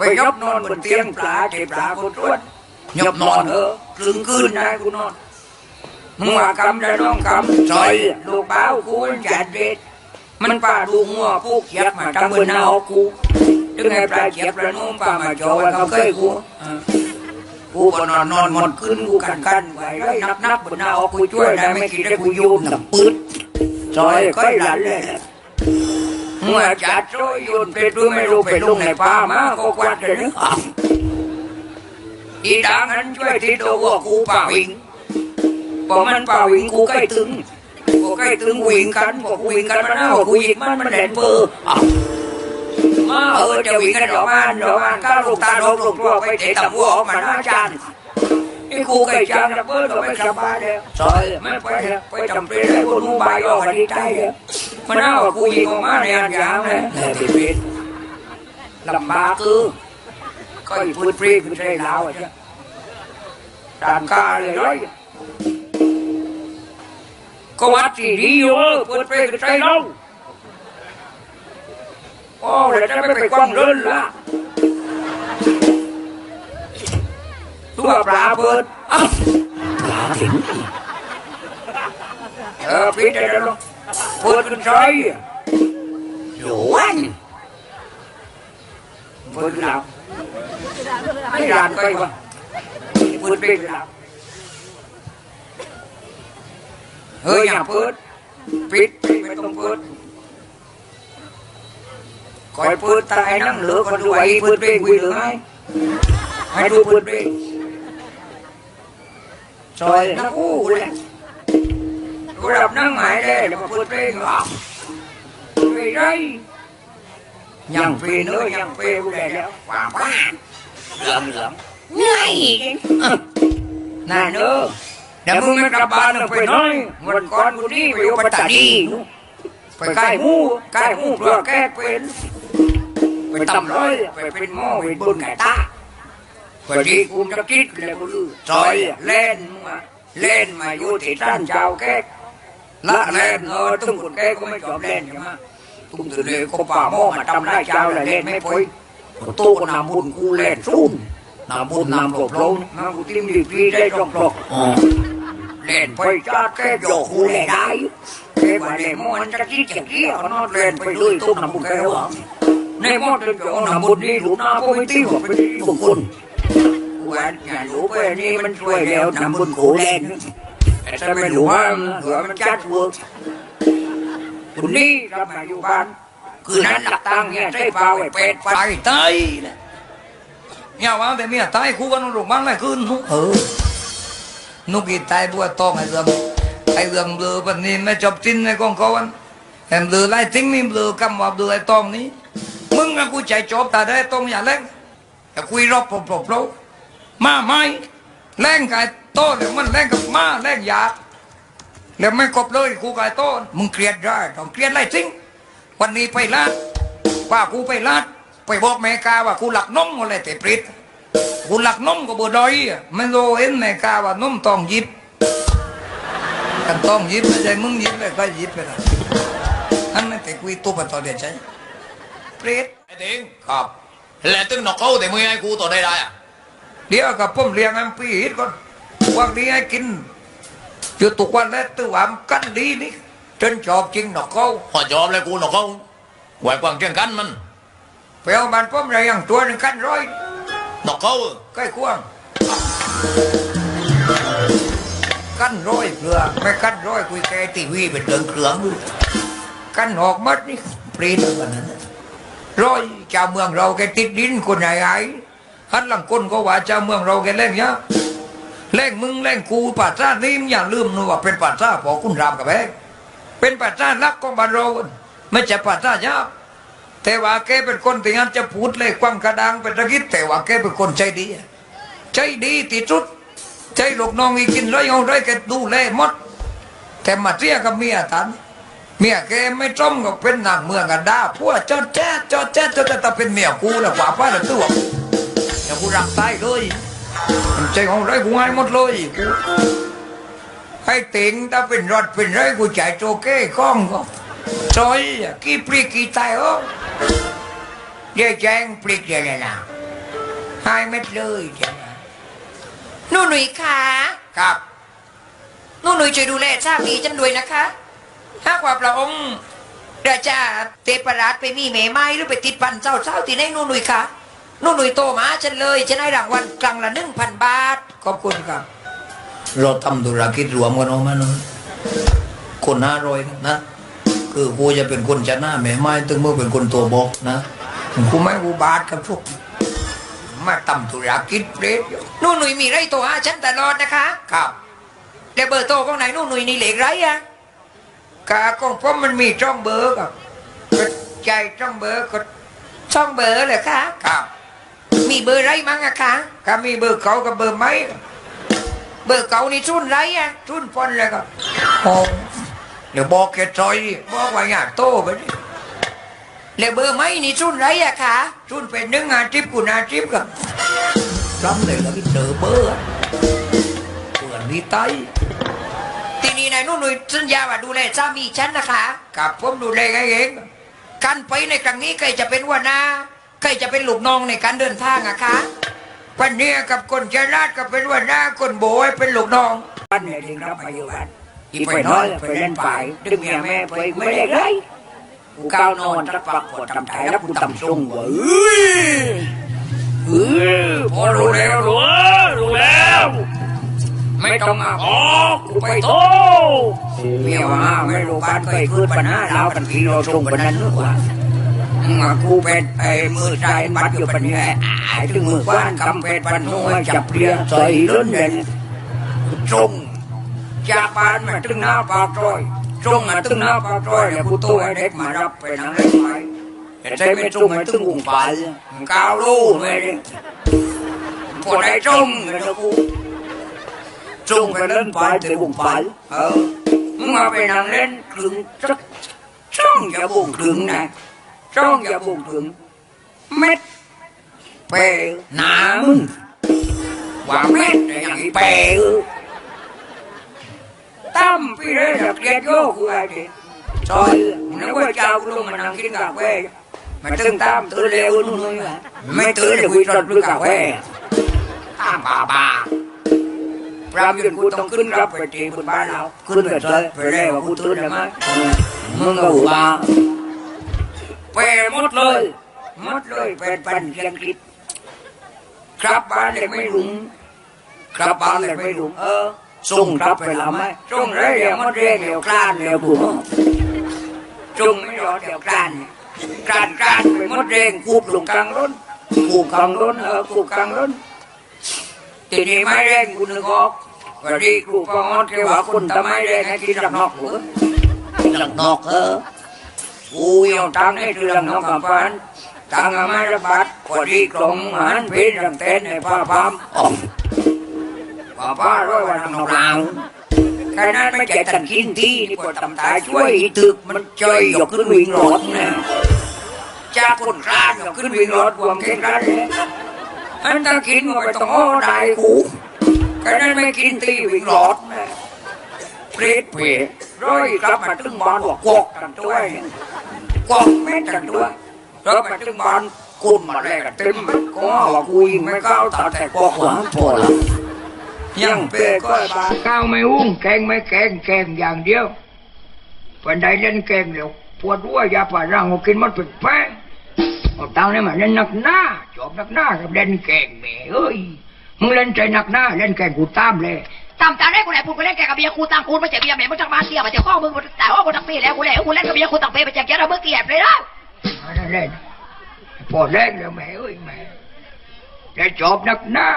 ไปยบนอนบนเตียงปลาเจ็บปลาคนตรวจยบนอนเออถึงคืนได้กูนอนมึงว่ากำได้น้องกำซอยลูกเบ้ากูมันจัดเด็ดมันป่าดูงัวพวกเขียบมาตั้งบนหน้าอกกูถึงไงปลาเขียบปลาโน้มป่ามาโจไว้เขาเคยกูอ่ากูก็นอนนอนหมดคืนกูกันกันไว้ไว้นับนับบนหน้าอกกูช่วยได้ไม่คิดได้กูโยมน้ำปืดซอยค่อยหลันเลย เมื่อจัดโรยโยนไปด้วไม่รู้ไปลงในป่ามาก็ควัดเลยนะอีดังนั้นช่วยที่ตัวว่ากูป่าวิงพอมันป่าวิงกูใกล้ถึงกูใกล้ถึงวิ่งกันกูวิ่งกันมันเอากูยิงมันมันแหลนเบอร์อ้าวมาเออจะวิ่งกันดอกมันดอกมันก้าวลูกตาลงลงตัวไปเตะตะหัวออกมาหน้าจานไอ้กูใกล้จานระเบิดก็ไม่สบายเลยซอยไม่ไปเลยไปจำเป็นเลยกูนูบายออกกันใต้เลย มันเอากูยิงออกมาในอันยาวเลยแหละพี่ลำบากคือก็อีพูดปรีคือใช่ลาวอะจ้ะตามกาเลยร้อยก็วัดที่ดีอยู่พูดปรีคือใช่เราโอ้แล้วจะไม่ไปกว้างเรื่นละตัวปลาเปิดอ้าวปลาถึงเออพี่เดี๋ยวลงเปิดกันใช่หลวนเปิดกันแล้วไม่รานไปวะเปิดไปกันแล้วเฮ้ยอย่าเปิดปิดปิดไม่ต้องเปิดคอยเปิดตายนั่งเหลือคนดูไอ้เปิดไปคุยหรือไง ให้ดูเปิดไปซอยนักอู้เลยกูรับนั่งหมายเลยแล้วมาพูดเพลงหรอ กไปได้ยังเพลงเลยยังเพลงกูได้แล้วว้าวว้าเหลืองเหลืองไงนายเนอะเดี๋ยวมึงไม่กลับบ้านแล้วไปน้อยวันก่อนกูนี่ ล้หมูใกล้หมูเพื่อแก้เป็นไปตำร้อยไปเอตาพอดีกูจะคิดเลยกูลือซอยเล่นมาเล่นมาอยู่ที่ร้านแก้ก็ไม่ชอบเล่นใช่ไหมตุ้งตื่นเลยก็ป่าหม้อมาทำได้เจ้าเลยเล่นไม่พ้ยก็ตู้ก็นำบุญกูเล่นซุ่มนำบุญนำหลบลงนะกูติ้มดีพีได้ตรงปลอกเล่นไปจ้าแก้โยกกูเล่ได้แกมาเล่นมอนจะคิดอย่างนี้ก็นอนเล่นไปเลยตุ้งนำบุญแก้วในม้อเดินโยนำบุญนี่หลูนาก็ไม่ติ้วไปที่บุญคุณวันอย่ารู้ไปนี่มันช่วยแล้วนำบุญกูเล่น แต่ถ้าไม่รู้ว่าเผื่อมันจัดเวิร์กคุณนี่รับมาอยู่บ้าน คืนนั้นหลักตังเนี่ยใช้เปล่าไอ้เป็ดไปตายเนี่ยว่าแต่เมียตายคู่กันโรงพยาบาลอะไรขึ้นนุเออนุกีตายบัวตองไอ้เรื่องไอ้เรื่องเบลอปันนี้ไม่จบจิ้นในกองเขาวันแหมเบลอไล่ทิ้งนี่เบลอกำว่าเบลอไอ้ตองนี้ มึงกับกูใจจบแต่ได้ตองอย่าเล่นแต่คุยรอบปลบปลบปลบมาไม่แรงกาย โต้เลยมันแรงกับมาแรงยาแล้วไม่กบเลยกูกายโต้มึงเครียดได้ต้องเครียดไรจริงวันนี้ไปลาดว่ากูไปลาดไปบอกแม่กาว่ากูหลักนมอะไรแต่ปริดกูหลักนมก็บ่ดอยอะไม่รู้เห็นแม่กาว่านมต้องหยิบกันต้องหยิบไม่ใช่มึงหยิบเลยก็หยิบไปละอันนั้นแต่กุยตัวปัตตอเดียใช่ปริดไอ้ติงครับแล้วตึงนอกเขาแต่มึงให้กูต่อได้ได้อะเดี๋ยวกับผมเลี้ยงอันปีฮิตก่อน วันนี้ให้กินอยู่ทุกวันแล้วตัวามนกันดีนี่จนชอบจริงหนอกเขาพอจอบเลยกูนอกเขาไหวกวางเจียงกันมันไปเอามันผมอะไรงตัวหนึงกันร้อยนอกเขาใกล้ควงกูป่าเมืองเราตินี้มึงอย่าลืมนะว่าเป็นป่าซ่าพอคุณรามกับแบกเป็นป่าซ่ารักของบานเราไม่ใช่ป่าซ่ายากแต่ว่าแกเป็นคนที่งั้นจะพูดเลยกว้างกระดังเป็นตะกิดแต่ว่าแกเป็นคนใจดีใจดีที่สุดใจลูกน้องอีกินไรเอาไรแกดูแลหมด แต่มาเรียกับเมียทันเมียแกไม่จ้องก็เป็นนางเมืองกันด้าพวกจอดแจ๊ดจอดแจ๊ดจอดแจ๊ดแต่เป็นเมียกูแล้วกว่าป้าแล้วตัวอย่ากูรักตายเลย ใจของไรกูง่ายหมดเลยกูให้ติงถ้าเป็นรถเป็นไรกูจ่ายโจเก้ข้องก็ Trời, cái prik kỳ tài ơ Dê chàng prik dê nè nè หายเม็ดเลยจ้ะหนูหนุ่ยคะครับหนูหนุ่ยช่วยดูแลสามีฉันด้วยนะคะหากว่าพระองค์ราชาเทพราชไปมีเมไม้หรือไปติดพันเจ้าเจ้าที่ไหนหนูหนุ่ยคะ หนูหนุ่ยโตมาฉันเลยฉันให้รางวัลกลางละหนึ่งพันบาท ขอบคุณครับ เราทำธุรกิจรวมกันเอามาเนอะคนห้าร้อยนะ คือกูจะเป็นคนชนะแม่ไม้ตึงมึงเป็นคนตัวบอกนะกูไม่อุบาทกับพวกมาทำธุรกิจเปรตอยู่หนูหนุ่ยมีไรโตหาฉันตลอดนะคะ ครับแล้วเบอร์โตของไหนหนูหนุ่ยนี่เหล็กไรอะกาของผมมันมีช่องเบอร์ครับก็ใจช่องเบอร์ก็ช่องเบอร์เหรอคะครับ มีเบอร์ไรมั้งอะคะก็มีเบอร์เขากับเบอร์ไม้ครับเบอร์เก่านี่ชุนไรอะทุนปนเลยครับโอ้เดี๋ยวบอกแกจอยดิบอกว่าอยากโตไปดิแล้วเบอร์ไม่นี่ชุนไรอะคะทุนเป็นหนึ่งอาทิตย์กูนาทิพย์ครับรับเลยแล้วก็เจอเบอร์อะเปื่อนมีไตทีนี้นายหนูหนุ่ยสัญญาว่าดูแลสามีฉันนะคะกับผมดูแลให้เองการไปในครั้งนี้ใครจะเป็นหัวหน้า ใครจะเป็นลูกน้องในการเดินทางอะคะปันเนี้ยกับคนชราดก็เป็นว่าหน้าคนโบยเป็นลูกน้องปันเนี่ยดึงรับมาอยู่บ้านอีไปน้อยไปเล่นไปดึงเมียแม่ไปไม่ได้ไรกูก้าวนอนรักปักกดทำไทยแล้วกูตำซุ่งเว้ยเออพอรู้แล้วรู้รู้แล้ว ไม่ต้องมาบอกกูไปโทษเมียว่าไม่รู้บ้านเคยขึ้นปัญหาเรากันทีเราส่งปันนั้นนึกว่ามากูเป็นไอ้มือใจบัดอยู่ปันนี้ไอ้ถึงมือกว้านกำเป็ดปันหัวจับเรียใส่ล้นเด่นส่งจากบ้านมาถึงหน้าปากซอยส่งมาถึงหน้าปากซอยแล้วกูตัวไอ้เด็กมารับไปนั่งเล่นไปแต่ใจไม่ส่งให้ถึงวงไปก้า วรู้ไหมเนี่ยพอได้ส่งเลยนะกูจงไปเล่นไปแต่วงไปเออมึงมาไปนั่งเล่นครึงสักช่องอย่าบ่งครึงนะช่องอย่าบ่งครึงเม็ดเปหนามึงว่าเม็ดแต่อย่างนี้เปเออตั้มพี่เรศเกลียดโยกกูไอ้เด็กซอยนึกว่าเจ้ากูลงมานั่งกินกาแฟมาตึงตั้มตื่น เปรามยืนกูต้องขึ้นรับไปทีบนบ้านเราขึ้นไปเลยไปเร่ว่ากูตื่นได้ไหมดเลยหมดเลยเป็นปันเสียงคิดครับบ้านเลยไม่รุงครับบ้านเลยไม่รุงเออส่งครับไปละไหมส่งเรื่อยๆมันเร่งเร็วกล้านเร็วกูส่งไม่รอเดี๋ยวกล้านกล้านกล้านไปมดเร่งคูบลงกลางร้นคูบกลางร้นเออคูบกลางร้นทีนี้ไม่แรงคุณนึกออกวันนี้ครูก็งอนแค่ว่าคนทำไมแรงให้กินรังนอกหรือรังนอกเออ กูยอมตังให้คืองน้อกกับพันตังอามาระบาดกว่าดีกลงอาหารเพชรรังเต้นในป้าพามอ๋อป้าป้าร้อยวันรังนอกลาวแค่นั้นไม่ใจตันกินที่นี่ปวดตำตายช่วยตึกมันจอยยกขึ้นวิ่งรถนะจากคนกลางยกขึ้นวิ่งรถรวามเข่งกันอันตะกินก็ไปต้องอ้อได้กูก็นั้นไม่กินตีวิ่งหลอดนะเพลดเพลด ร้อยกลับมาถึงบ้านวกอกกันตัวยกอกแม่นกันตัวยกลับมาถึงบ้านกุนมาแลกกันเต็มก็ว่ากูยิงไม่ก้าวตาแต่กอกหวังพอละยังเป้ก็บ้านก้าวไม่อุ้งแกงไม่แกงแกงอย่างเดียวปันใดเล่นแกงเดี๋ยวปวดหัวยาผ่าร่างก็กินมันเป็นแป้งเอาตังนี่มาเล่นหนักหน้าจบหนักหน้ากับเล่นแกงแม่เอ้ยมึงเล่นใจหนักหน้าเล่นแกงกูตามเลย ตามจานได้กูแหละพูดกูเล่นแกกับเบียร์กูตามกูไม่เจ็บเบียร์แม่มึงจังมาเสียมาเจ็บข้อมึงแต่ว่ากูตั้งปีแล้วกูเล่นกูเล่นกับเบียร์กูตั้งปีไปเจ็บแกเราเมื่อกี้เลยนะเล่นพอเล่นแล้วแม่เอ้ยแม่จะจบนักหน้า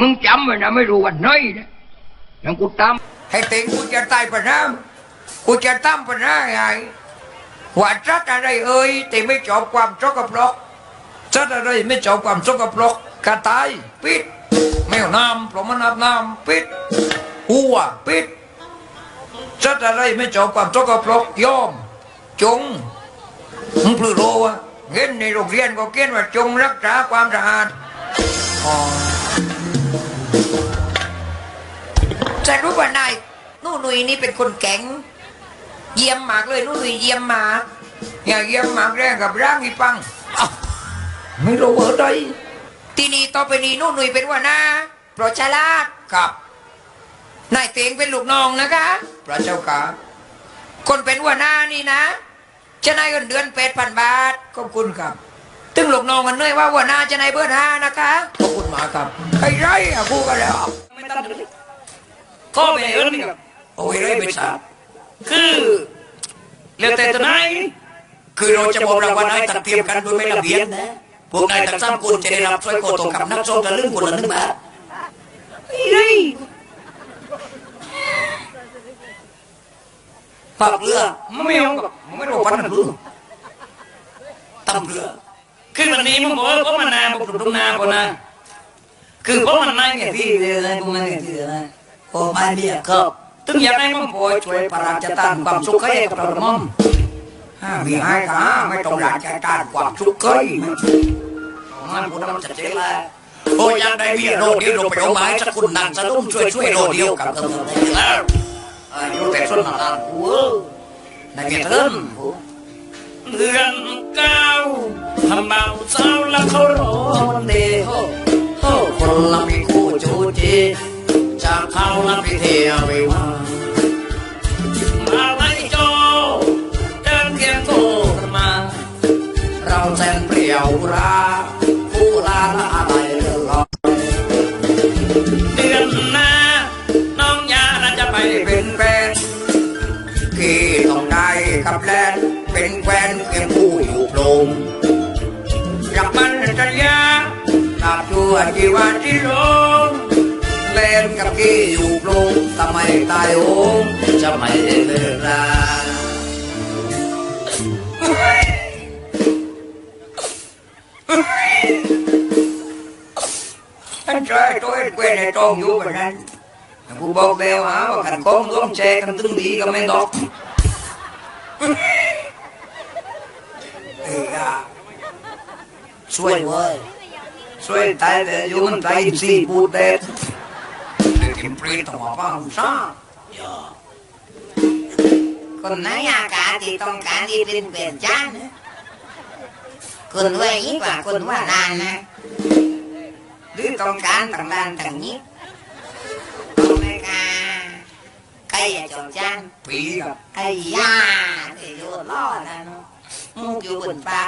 มึงจำไว้นะไม่รู้วันไหนนะยังกูตามให้เต็งกูจะตายปะนะกูจะตามปะนะไงว่าจัดอะไรเอ้ยแต่ไม่จบความสกกระปรกจัดอะไรไม่จบความสกกระปรกกระตายปิด แมวน้ำเพราะมันอาบน้ำปิดหัวปิดจัดอะไรไม่จบความสกปรกยอม จงมึงพลือโลวะเงินในโรงเรียนก็เขียนว่าจงรักษาความสะอาดอ๋อจะรู้ว่านายหนูหนุ่ยนี่เป็นคนแข็ง เยี่ยมมากเลยหนูหนุ่ยเยี่ยมมาก อย่าเยี่ยมหมากแรงกับร่างอีปังอ้าวไม่รู้ว่าใด ทีนี้ต่อไปนี้นู่นหนุ่ยเป็นหัวหน้าเพราะฉลาดกับนายเตงเป็นลูกน้องนะคะพระเจ้าค่ะคนเป็นหัวหน้านี่นะจะนายเงินเดือนแปดพันบาทขอบคุณครับ ตึงลูกน้องกันเลยว่าหัวหน้าจะนายเบอร์ห้านะคะขอบคุณหมาครับไอ้ไรอะพูดกันแล้วก็ไปเอิ้นกับโอ้ยไรไม่ทราบคือเรียกแต่ทนายคือเราจะบอกรางวัลให้ตัดเตรียมกันโดยไม่ระเบียบนะ พวกนายทั้งสามคนจะได้รับสร้อยคอทองคำนักโชคและเรื่องคนละหนึ่งบาทปากเรือไม่เอากับไม่รู้พันนั่นรือตำเรือคือวันนี้มึงบอกว่าเพราะมันนาบอกตรงนาก่อนนะคือเพราะมันนายเนี่ยที่เรียนอะไรพวกนั้นเนี่ยที่นะโอ้ไม่เนี่ยครับตึงอยากให้มึงปล่อช่วยพระราชทานความสุขให้กับเราละมั่ง มีให้ค่ะไม่ต้องหลานใจการความสุขเคยมันพูดมันจะเจ๊ละโอ้ยยังได้เมียโรดเดียวเราไปเอาไม้สักคุณนั่งสะดุ้งช่วยช่วยโรดเดียวกับเธอแล้วอายุแต่ส้นนานๆกูในเมียเทินเดือนเก้าทำเบาเศร้าแล้วเขารอวันเดียวโอ้คนละมีคู่จูจีจากเขาละพิเทียวิวามา ยวราผู้ลาอะไรเรื่อเดือนหน้าน้องยาน่าจะไปเป็นแฟนที่ต้องได้กับแลนเป็นแฟนเพียงผู้อยู่โปรงอยากมันสัญญาตราบชั่วชีวาที่ลงเล่นกับกี้อยู่โปรงทำไมตายโหงจะไม่เลิกรา ช่วยตัวเองเว้นในตรงอยู่แบบนั้นกูบอกแล้วหาว่าขันโค้งร่วมแชร์กันตึงดีก็ไม่ดอกเอ้ยอะช่ วยเว้ยช่วยตายแต่อยู่มันตายสี่ปูเด็ดเ